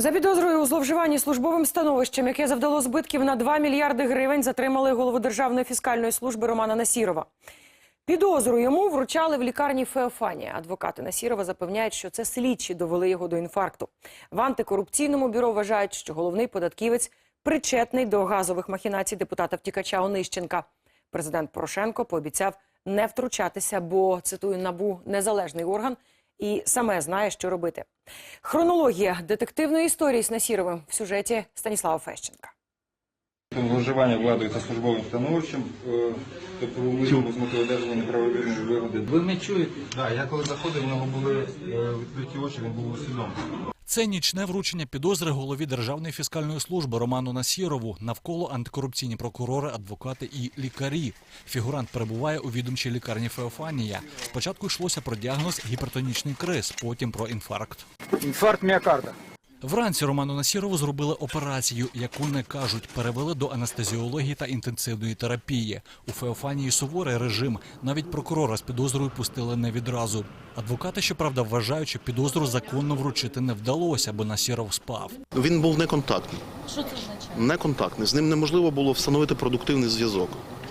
За підозрою у зловживанні службовим становищем, яке завдало збитків на 2 мільярди гривень, затримали голову Державної фіскальної служби Романа Насірова. Підозру йому вручали в лікарні Феофанія. Адвокати Насірова запевняють, що це слідчі довели його до інфаркту. В антикорупційному бюро вважають, що головний податківець причетний до газових махінацій депутата втікача Онищенка. Президент Порошенко пообіцяв не втручатися, бо цитую набу незалежний орган і саме знає, що робити. Хронологія детективної історії з Насіровим в сюжеті Станіслава Фещенка. Зловживання владою та службовим становищем тобто та правовому з метою одержання неправовірної вигоди. Ви мене чуєте? Так, я коли заходив, в нього були е, відкриті очі, він був усвідомлений. Це нічне вручення підозри голові Державної фіскальної служби Роману Насірову. Навколо антикорупційні прокурори, адвокати і лікарі. Фігурант перебуває у відомчій лікарні Феофанія. Спочатку йшлося про діагноз гіпертонічний криз, потім про інфаркт. Інфаркт міокарда. Вранці Роману Насірову зробили операцію, яку не кажуть, перевели до анестезіології та інтенсивної терапії. У Феофанії суворий режим. Навіть прокурора з підозрою пустили не відразу. Адвокати, щоправда, вважають, що підозру законно вручити не вдалося, бо Насіров спав. Він був неконтактний. Що це означає? Неконтактний. З ним неможливо було встановити продуктивний зв'язок,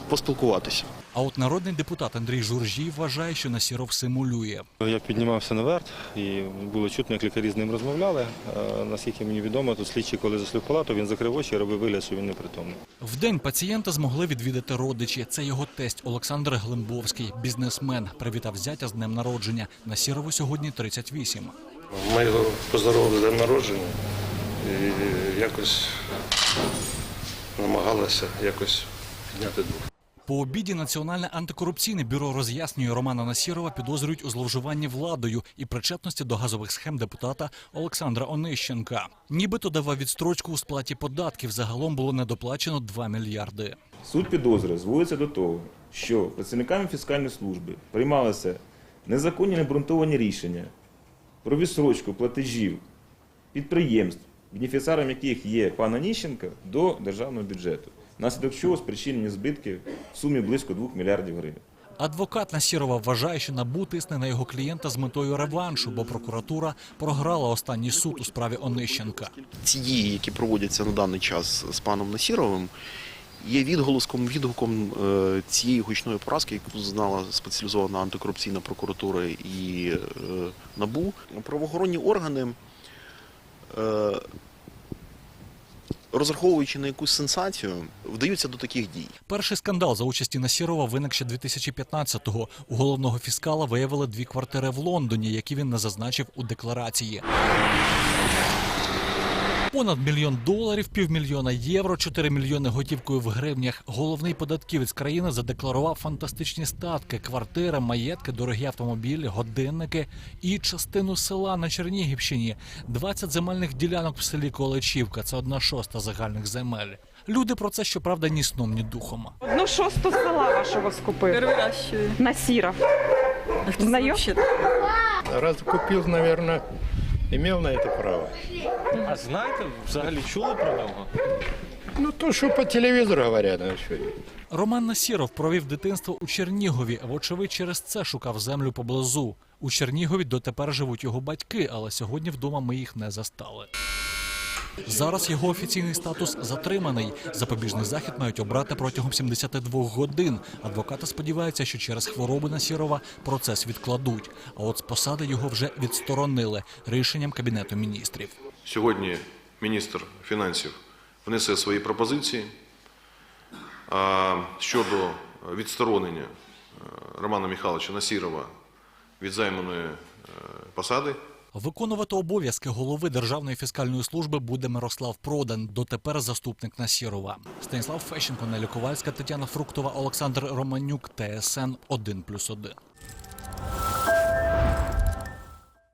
поспілкуватися. А от народний депутат Андрій Журжій вважає, що Насіров симулює. Я піднімався наверх і було чутно, як лікарі з ним розмовляли. Наскільки мені відомо, то слідчий, коли зайшли в палату, він закрив очі і робив вигляд, що він непритомний. Вдень пацієнта змогли відвідати родичі. Це його тесть Олександр Глимбовський, бізнесмен. Привітав зятя з днем народження. Насірову сьогодні 38. Ми його поздоровили з днем народження і якось намагалися якось підняти дух. По обіді Національне антикорупційне бюро роз'яснює Романа Насірова підозрюють у зловживанні владою і причетності до газових схем депутата Олександра Онищенка. Нібито давав відстрочку у сплаті податків. Загалом було недоплачено 2 мільярди. Суть підозри зводиться до того, що працівниками фіскальної служби приймалися незаконні необґрунтовані рішення про відсрочку платежів підприємств, бенефіціаром яких є пан Аніщенко, до державного бюджету, внаслідок чого спричинені збитки в сумі близько 2 мільярдів гривень. Адвокат Насірова вважає, що НАБУ тисне на його клієнта з метою реваншу, бо прокуратура програла останній суд у справі Онищенка. Ці дії, які проводяться на даний час з паном Насіровим, є відголоском відгуком е, цієї гучної поразки, яку знала спеціалізована антикорупційна прокуратура і е, НАБУ. Правоохоронні органи. Розраховуючи на якусь сенсацію, вдаються до таких дій. Перший скандал за участі Насірова виник ще 2015-го. У головного фіскала виявили дві квартири в Лондоні, які він не зазначив у декларації. Понад мільйон доларів, півмільйона євро, 4 мільйони готівкою в гривнях. Головний податківець країни задекларував фантастичні статки: квартири, маєтки, дорогі автомобілі, годинники і частину села на Чернігівщині. 20 земельних ділянок в селі Колечівка. Це одна шоста загальних земель. Люди про це, щоправда, ні сном, ні духом. Одну шосту села вашого скупив. Перший раз чую. На сіра. А Знайом? Раз купив, мабуть, имел на це право. А знаєте, взагалі чули про нього? Ну, то, що по телевізору говорять, що. Роман Насіров провів дитинство у Чернігові. Вочевидь, через це шукав землю поблизу. У Чернігові дотепер живуть його батьки, але сьогодні вдома ми їх не застали. Зараз його офіційний статус затриманий. Запобіжний захід мають обрати протягом 72 годин. Адвокати сподіваються, що через хворобу Насірова процес відкладуть. А от з посади його вже відсторонили рішенням кабінету міністрів. Сьогодні міністр фінансів внесе свої пропозиції щодо відсторонення е, Романа Михайловича Насірова від займаної е, посади. Виконувати обов'язки голови Державної фіскальної служби буде Мирослав Продан, дотепер заступник Насірова. Станіслав Фещенко, Неля Ковальська, Тетяна Фруктова, Олександр Романюк, ТСН 1+,1.